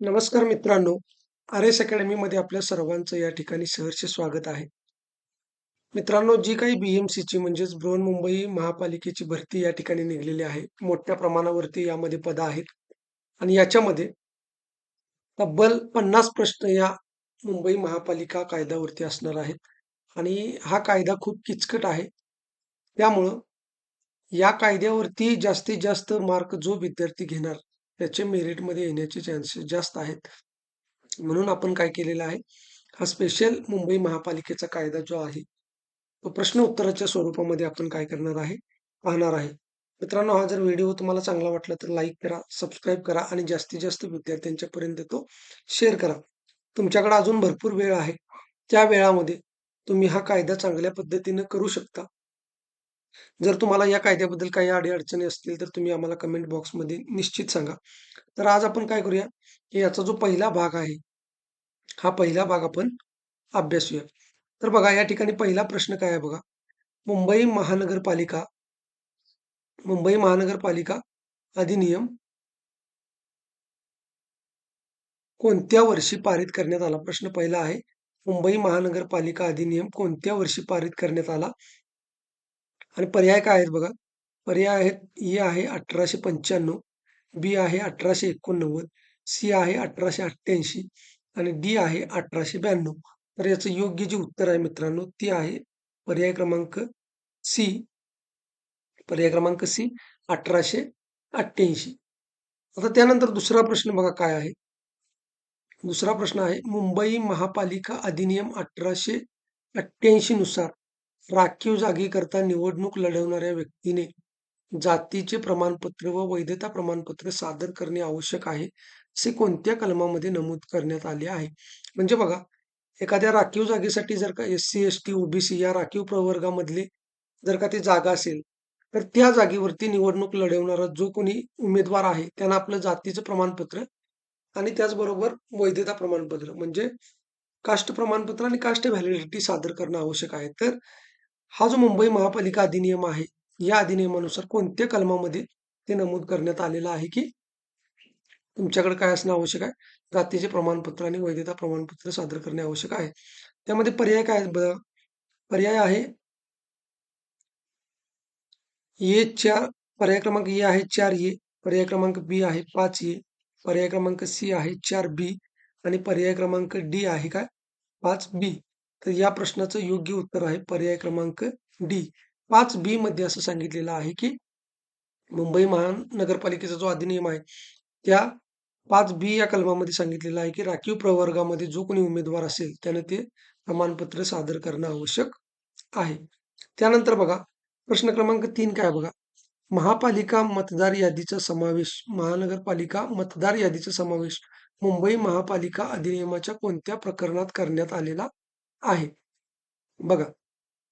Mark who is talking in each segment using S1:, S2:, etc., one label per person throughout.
S1: नमस्कार मित्रांनो, R S अकॅडमीमध्ये आपल्या सर्वांचं या ठिकाणी सहर्ष स्वागत आहे. मित्रांनो, जी काही बी-एम-सीची म्हणजेच बृहन्मुंबई महापालिकेची भरती या ठिकाणी निघलेली आहे. मोठ्या प्रमाणावरती यामध्ये पदं आहेत आणि याच्यामध्ये तब्बल पन्नास प्रश्न या मुंबई महापालिका कायद्यावरती असणार आहेत आणि हा कायदा खूप किचकट आहे. त्यामुळं या कायद्यावरती जास्तीत जास्त मार्क जो विद्यार्थी घेणार त्याचे मेरिटमध्ये येण्याचे चान्सेस जास्त आहेत. म्हणून आपण काय केलेलं आहे, हा स्पेशल मुंबई महापालिकेचा कायदा जो आहे, तो प्रश्न उत्तराच्या स्वरूपामध्ये आपण काय करणार आहे, पाहणार आहे. मित्रांनो, हा जर व्हिडिओ तुम्हाला चांगला वाटला तर लाईक करा, सबस्क्राईब करा आणि जास्तीत जास्त विद्यार्थ्यांच्यापर्यंत तो शेअर करा. तुमच्याकडे अजून भरपूर वेळ आहे. त्या वेळामध्ये तुम्ही हा कायदा चांगल्या पद्धतीनं करू शकता. जर तुम्हाला या कायद्याबद्दल काही अडीअडचणी असतील तर तुम्ही आम्हाला कमेंट बॉक्समध्ये निश्चित सांगा. तर आज आपण काय करूया, की याचा जो पहिला भाग आहे, हा पहिला भाग आपण अभ्यासूया. तर बघा या ठिकाणी पहिला प्रश्न काय आहे बघा. मुंबई महानगरपालिका मुंबई महानगरपालिका अधिनियम कोणत्या वर्षी पारित करण्यात आला? प्रश्न पहिला आहे. मुंबई महानगरपालिका अधिनियम कोणत्या वर्षी पारित करण्यात आला? आणि पर्याय काय आहेत बघा. पर्याय आहेत ए आहे अठराशे पंच्याण्णव, बी आहे अठराशे एकोणनव्वद, सी आहे अठराशे अठ्ठ्याऐंशी आणि डी आहे अठराशे ब्याण्णव. तर याचं योग्य जे उत्तर आहे मित्रांनो ते आहे पर्याय क्रमांक सी. पर्याय क्रमांक सी अठराशे अठ्ठ्याऐंशी. आता त्यानंतर दुसरा प्रश्न बघा काय आहे. दुसरा प्रश्न आहे मुंबई महापालिका अधिनियम अठराशे अठ्ठ्याऐंशी नुसार राखीव जागेकरता निवडणूक लढवणाऱ्या व्यक्तीने जातीचे प्रमाणपत्र व वैधता प्रमाणपत्र सादर करणे आवश्यक आहे असे कोणत्या कलमामध्ये नमूद करण्यात आले आहे? म्हणजे बघा एखाद्या राखीव जागेसाठी जर का S C S T OBC या राखीव प्रवर्गामधले जर का ती जागा असेल तर त्या जागेवरती निवडणूक लढवणारा जो कोणी उमेदवार आहे त्यांना आपलं जातीचं प्रमाणपत्र आणि त्याचबरोबर वैधता प्रमाणपत्र म्हणजे कास्ट प्रमाणपत्र आणि कास्ट व्हॅलिडिटी सादर करणं आवश्यक आहे. तर हा जो मुंबई महापालिका अधिनियम आहे या अधिनियमानुसार कोणत्या कलमामध्ये ते नमूद करण्यात आलेलं आहे की तुमच्याकडे काय असणं आवश्यक आहे? जातीचे प्रमाणपत्र आणि वैधता प्रमाणपत्र सादर करणे आवश्यक आहे. त्यामध्ये पर्याय काय पर्याय आहे ए चार पर्याय क्रमांक ए आहे चार ए पर्याय क्रमांक बी आहे पाच ए पर्याय क्रमांक सी आहे चार बी आणि पर्याय क्रमांक डी आहे काय? पाच बी. तर या प्रश्नाचं योग्य उत्तर आहे पर्याय क्रमांक डी. पाच बी मध्ये असं सांगितलेलं आहे की मुंबई महानगरपालिकेचा जो अधिनियम आहे त्या पाच बी या कलमामध्ये सांगितलेलं आहे की राखीव प्रवर्गामध्ये जो कोणी उमेदवार असेल त्याने ते प्रमाणपत्र सादर करणं आवश्यक आहे. त्यानंतर बघा प्रश्न क्रमांक तीन काय बघा? महापालिका मतदार यादीचा समावेश महानगरपालिका मतदार यादीचा समावेश मुंबई महापालिका अधिनियमाच्या कोणत्या प्रकरणात करण्यात आलेला आहे. बघा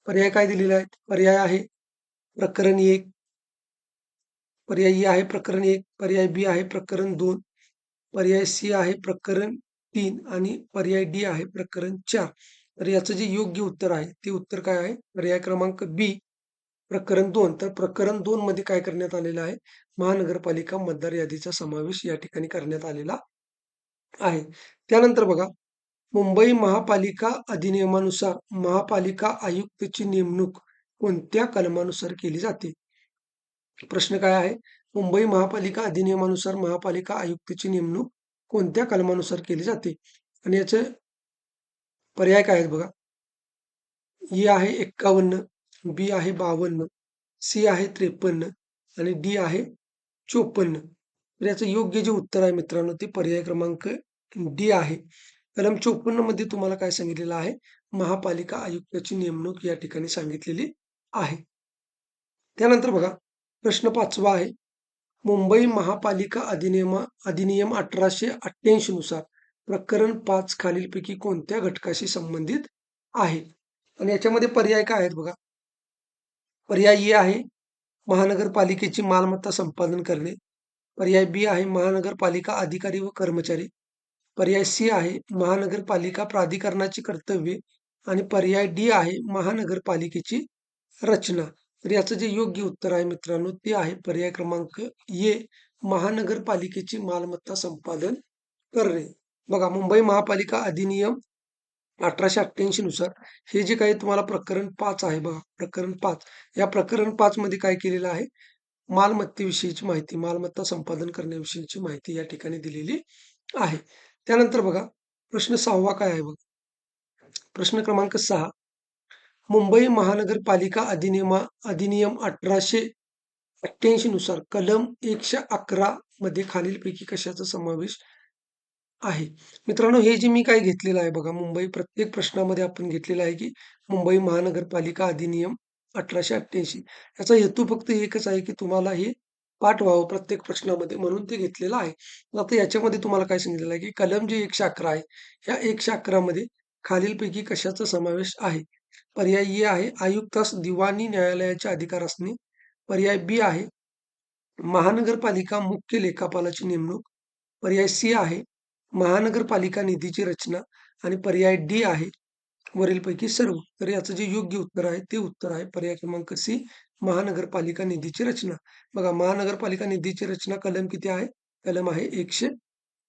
S1: पर्याय काय दिलेले आहेत पर्याय आहे प्रकरण एक. पर्याय ए आहे प्रकरण एक पर्याय बी आहे प्रकरण दोन पर्याय सी आहे प्रकरण तीन आणि पर्याय डी आहे प्रकरण चार. तर याचं जे योग्य उत्तर आहे ते उत्तर काय आहे? पर्याय क्रमांक बी प्रकरण दोन. तर प्रकरण दोन मध्ये काय करण्यात आलेलं आहे? महानगरपालिका मतदार यादीचा समावेश या ठिकाणी करण्यात आलेला आहे. त्यानंतर बघा मुंबई महापालिका अधिनियमानुसार महापालिका आयुक्तची नेमणूक कोणत्या कलमानुसार केली जाते? प्रश्न काय आहे? मुंबई महापालिका अधिनियमानुसार महापालिका आयुक्तची नेमणूक कोणत्या कलमानुसार केली जाते? आणि याचे पर्याय काय आहेत बघा? ए आहे एक्कावन्न बी आहे बावन्न सी आहे त्रेपन्न आणि डी आहे चोपन्न. तर याचं योग्य जे उत्तर आहे मित्रांनो ते पर्याय क्रमांक डी आहे. कलम चोपन्नमध्ये तुम्हाला काय सांगितलेलं आहे? महापालिका आयुक्ताची नेमणूक या ठिकाणी सांगितलेली आहे. त्यानंतर बघा प्रश्न पाचवा आहे. मुंबई महापालिका अधिनियम अधिनियम अठराशे अठ्ठ्याऐंशी नुसार प्रकरण पाच खालीलपैकी कोणत्या घटकाशी संबंधित आहे? आणि याच्यामध्ये पर्याय काय आहेत बघा? पर्याय ए आहे महानगरपालिकेची मालमत्ता संपादन करणे. पर्याय बी आहे महानगरपालिका अधिकारी व कर्मचारी पर्याय सी आहे महानगरपालिका प्राधिकरणाची कर्तव्ये आणि पर्याय डी आहे महानगरपालिकेची रचना. तर याचं जे योग्य उत्तर आहे मित्रांनो ते आहे पर्याय क्रमांक ए महानगरपालिकेची मालमत्ता संपादन करणे. बघा मुंबई महापालिका अधिनियम अठराशे अठ्ठ्याऐंशी नुसार हे जे काही तुम्हाला प्रकरण पाच आहे बघा प्रकरण पाच. या प्रकरण पाच मध्ये काय केलेलं आहे? मालमत्तेविषयीची माहिती मालमत्ता संपादन करण्याविषयीची माहिती या ठिकाणी दिलेली आहे. त्यानंतर बघा प्रश्न सहावा काय आहे बघा? प्रश्न क्रमांक सहा. मुंबई महानगरपालिका अधिनियमा अधिनियम अठराशे अठ्ठ्याऐंशी नुसार कलम एकशे अकरा मध्ये खालीलपैकी कशाचा समावेश आहे? मित्रांनो हे जे मी काय घेतलेलं आहे बघा मुंबई प्रत्येक प्रश्नामध्ये आपण घेतलेलं आहे की मुंबई महानगरपालिका अधिनियम अठराशे अठ्ठ्याऐंशी. याचा हेतू फक्त एकच आहे की तुम्हाला हे पाठ व्हावं प्रत्येक प्रश्नामध्ये म्हणून ते घेतलेलं आहे. आता याच्यामध्ये तुम्हाला काय सांगितलेलं आहे की कलम जे एक शाखा आहे या एक शाखरामध्ये खालीलपैकी कशाचा समावेश आहे? पर्याय ए आहे आयुक्तास दिवाणी न्यायालयाचे अधिकार असणे पर्याय बी आहे महानगरपालिका मुख्य लेखापालाची नेमणूक. पर्याय सी आहे महानगरपालिका निधीची रचना. आणि पर्याय डी आहे वरीलपैकी सर्व. तर याचं जे योग्य उत्तर आहे ते उत्तर आहे पर्याय क्रमांक सी. महानगरपालिका निधीची रचना. बघा महानगरपालिका निधीची रचना कलम किती आहे? कलम आहे एकशे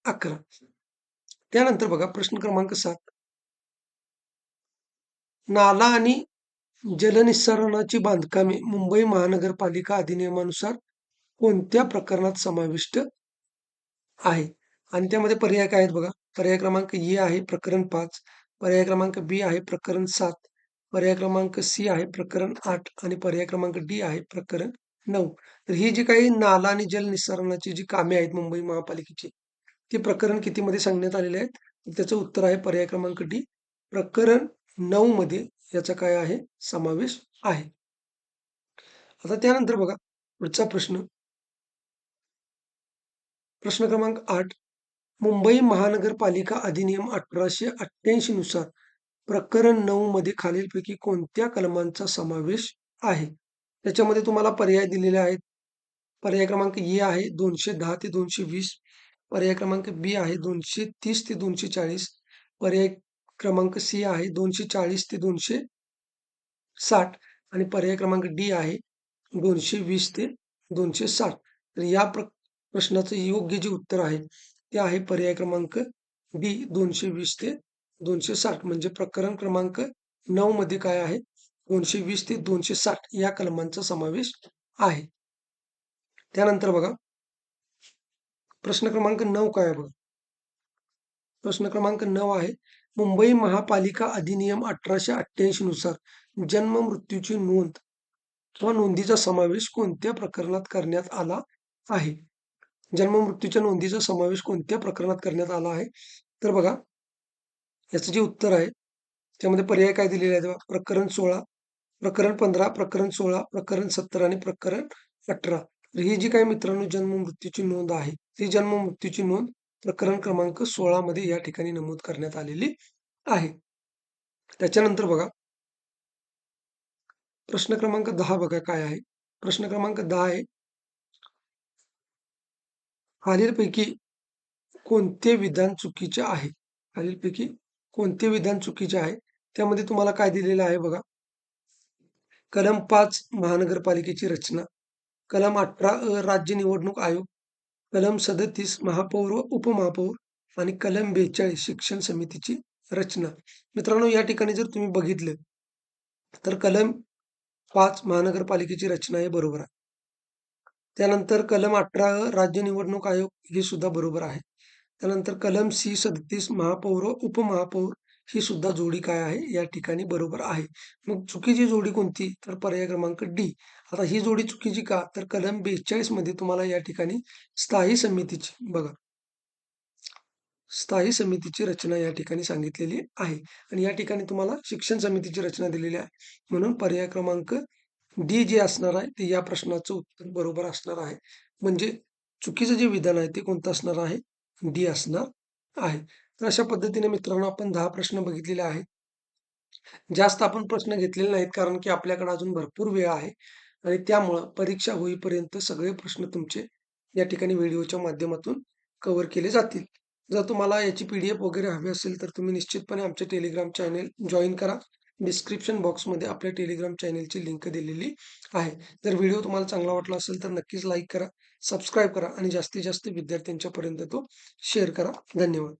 S1: अकरा. त्यानंतर बघा प्रश्न क्रमांक सात. नाला आणि जलनिस्सारणाची बांधकामे मुंबई महानगरपालिका अधिनियमानुसार कोणत्या प्रकरणात समाविष्ट आहे? आणि त्यामध्ये पर्याय काय आहेत बघा? पर्याय क्रमांक ए आहे प्रकरण पाच. पर्याय क्रमांक बी आहे प्रकरण सात. पर्याय क्रमांक सी आहे प्रकरण आठ आणि पर्याय क्रमांक डी आहे प्रकरण नऊ. तर ही जी काही नाला आणि जल निसरणाची जी कामे आहेत मुंबई महापालिकेची ती प्रकरण कितीमध्ये सांगण्यात आलेले आहेत? त्याचं उत्तर आहे पर्याय क्रमांक डी. प्रकरण नऊ मध्ये याचा काय आहे? समावेश आहे. आता त्यानंतर बघा पुढचा प्रश्न. प्रश्न क्रमांक आठ. मुंबई महानगरपालिका अधिनियम अठराशे अठ्ठ्याऐंशी नुसार प्रकरण नऊ मध्ये खालीलपैकी कोणत्या कलमांचा समावेश आहे? त्याच्यामध्ये तुम्हाला पर्याय दिलेले आहेत. पर्याय क्रमांक ए आहे दोनशे दहा ते दोनशे वीस. पर्याय क्रमांक बी आहे दोनशे तीस ते दोनशे चाळीस. पर्याय क्रमांक सी आहे दोनशे चाळीस ते दोनशे साठ. आणि पर्याय क्रमांक डी आहे दोनशे वीस ते दोनशे साठ. तर या प्र प्रश्नाचं योग्य जे उत्तर आहे ते आहे पर्याय क्रमांक डी दोनशे वीस ते दोनशे साठ म्हणजे प्रकरण क्रमांक नऊ मध्ये काय आहे? दोनशे वीस ते दोनशे साठ या कलमांचा समावेश आहे. त्यानंतर बघा. प्रश्न क्रमांक नऊ काय आहे बघा? प्रश्न क्रमांक नऊ आहे. मुंबई महापालिका अधिनियम अठराशे अठ्ठ्याऐंशी नुसार जन्म मृत्यूची नोंद किंवा नोंदीचा समावेश कोणत्या प्रकरणात करण्यात आला आहे? जन्म मृत्यूच्या नोंदीचा समावेश कोणत्या प्रकरणात करण्यात आला आहे? तर बघा. याचं जे उत्तर आहे त्यामध्ये पर्याय काय दिलेले आहेत प्रकरण सोळा प्रकरण पंधरा प्रकरण सोळा प्रकरण सत्तर आणि प्रकरण अठरा. तर ही जी काही मित्रांनो जन्म मृत्यूची नोंद आहे ती जन्म मृत्यूची नोंद प्रकरण क्रमांक सोळा मध्ये या ठिकाणी नमूद करण्यात आलेली आहे. त्याच्यानंतर बघा प्रश्न क्रमांक दहा बघा काय आहे? प्रश्न क्रमांक दहा आहे खालीलपैकी कोणते विधान चुकीचे आहे? खालीलपैकी कोणते विधान चुकीचे आहे त्यामध्ये तुम्हाला काय दिलेलं आहे बघा. कलम पाच महानगरपालिकेची रचना. कलम अठरा अ राज्य निवडणूक आयोग. कलम सदतीस महापौर व उपमहापौर. आणि कलम बेचाळीस शिक्षण समितीची रचना. मित्रांनो या ठिकाणी जर तुम्ही बघितलं तर कलम पाच महानगरपालिकेची रचना हे बरोबर आहे. त्यानंतर कलम अठरा राज्य निवडणूक आयोग हे सुद्धा बरोबर आहे. त्यानंतर कलम सी सदतीस महापौर उपमहापौर ही सुद्धा जोडी काय आहे? या ठिकाणी बरोबर आहे. मग चुकीची जोडी कोणती? तर पर्याय क्रमांक डी. आता ही जोडी चुकीची का? तर कलम बेचाळीसमध्ये तुम्हाला या ठिकाणी स्थायी समितीची बघा. स्थायी समितीची रचना या ठिकाणी सांगितलेली आहे. आणि या ठिकाणी तुम्हाला शिक्षण समितीची रचना दिलेली आहे. म्हणून पर्याय क्रमांक डी जे असणार आहे ते या प्रश्नाचं उत्तर बरोबर असणार आहे. म्हणजे चुकीचं जे विधान आहे ते कोणतं असणार आहे? डी असणार आहे. तर अशा पद्धतीने मित्रांनो आपण दहा प्रश्न बघितलेले आहेत. जास्त आपण प्रश्न घेतलेले नाहीत कारण की आपल्याकडे अजून भरपूर वेळ आहे. आणि त्यामुळं परीक्षा होईपर्यंत सगळे प्रश्न तुमचे या ठिकाणी व्हिडिओच्या माध्यमातून कव्हर केले जातील. जर तुम्हाला याची पी डी एफ वगैरे हवी असेल तर तुम्ही निश्चितपणे आमचे टेलिग्राम चॅनेल जॉईन करा. डिस्क्रिप्शन बॉक्समध्ये आपल्या टेलिग्राम चॅनेलची लिंक दिलेली आहे. जर व्हिडिओ तुम्हाला चांगला वाटला असेल तर नक्कीच लाईक करा सबस्क्राईब करा आणि जास्तीत जास्त विद्यार्थ्यांच्यापर्यंत तो शेअर करा. धन्यवाद.